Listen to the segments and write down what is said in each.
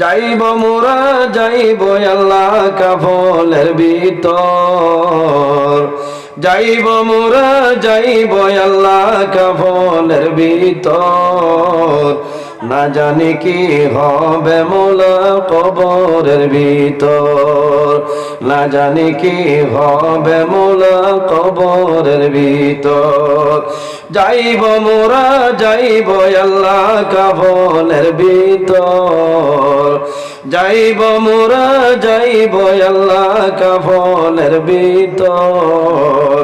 যাইব মোরা, যাইব আল্লাহ কাফলের ভিতর। যাইব মোরা, যাইব আল্লাহ কাফলের ভিতর। না জানি কি হবে মোলা কবরের ভিতর। না জানি কি হবে মোলা কবরের ভিতর। যাইব মোরা, যাইব আল্লাহ কাবনের ভিতর। যাইব মোরা, যাইব আল্লাহ কাবনের ভিতর।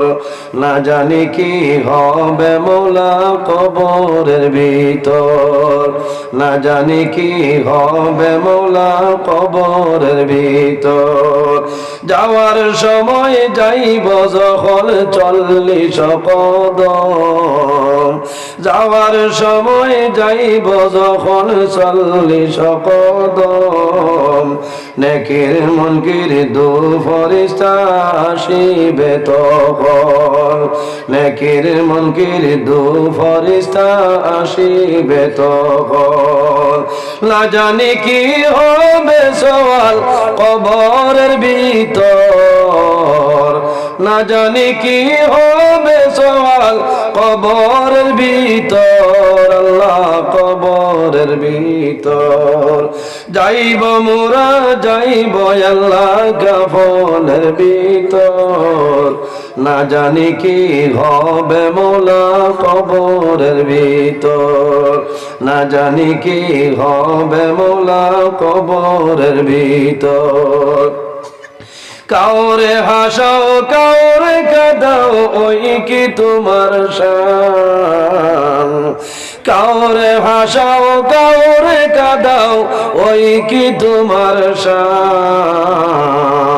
না জানি কি হবে মোলা কবরের ভিতর। না জানি কি হবে মোলা কবরের ভিতর। যাওয়ার সময় যাইব যখন চল্লিশ কদম যাওয়ার সময় যাইব যখন চল্লিশ কদম নেকির মনকির দু ফরিস্তা আসিবে তখন। নেকির মনকির দু ফরিস্তা আসিবে তখন না জানি কি হবে সওয়াল কবরের ভিতর। না জানি কি হবে সওয়াল কবরের ভিতর, আল্লাহ কবরের ভিতর। যাইব মোরা, যাইব আল্লাহ কাফনের ভিতর। না জানি কি হবে মোলা কবরের ভিতর। না জানি কি হবে মোলা কবরের ভিতর। কাউরে হাসাও, কাউরে কাদাও, ওই কি তোমার শান? কাউরে হাসাও, কাউরে কাদাও, ওই কি তোমার শান?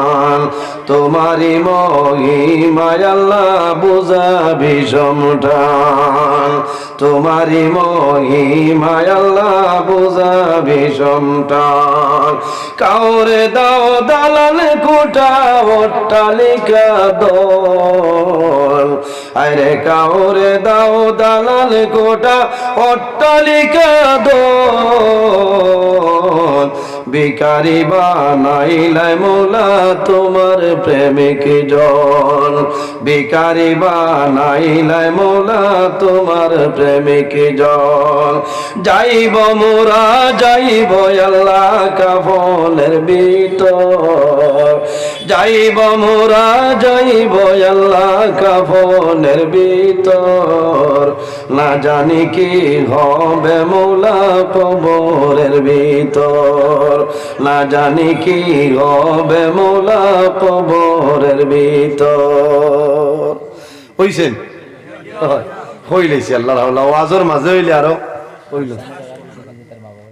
তোমারি মহিমায় আল্লাহ বুঝাবি সমটান তোমারি মহিমায় আল্লাহ বুঝাবি সমটান কাউরে দাও দালাল কোটা অট্টালিকা দল। আরে কাউরে দাও দালাল কোটা অট্টালিকা দল। বিকারি বানাইলাই মোলা তোমার প্রেমিক জন। বিকারি বানাইলাই মোলা তোমার প্রেমিক জন। যাইব মোরা, যাইব আল্লাহ কাফনের ভিতর। যাইব মোরা, যাইব আল্লাহ কাফনের ভিতর। না জানি কি হবে মৌলা কবরের ভিতর। না জানি কি হবে মৌলা কবরের ভিতর। হইছেন? হইলেছি আল্লাহ আজর মাঝে হইলে আরও হইল।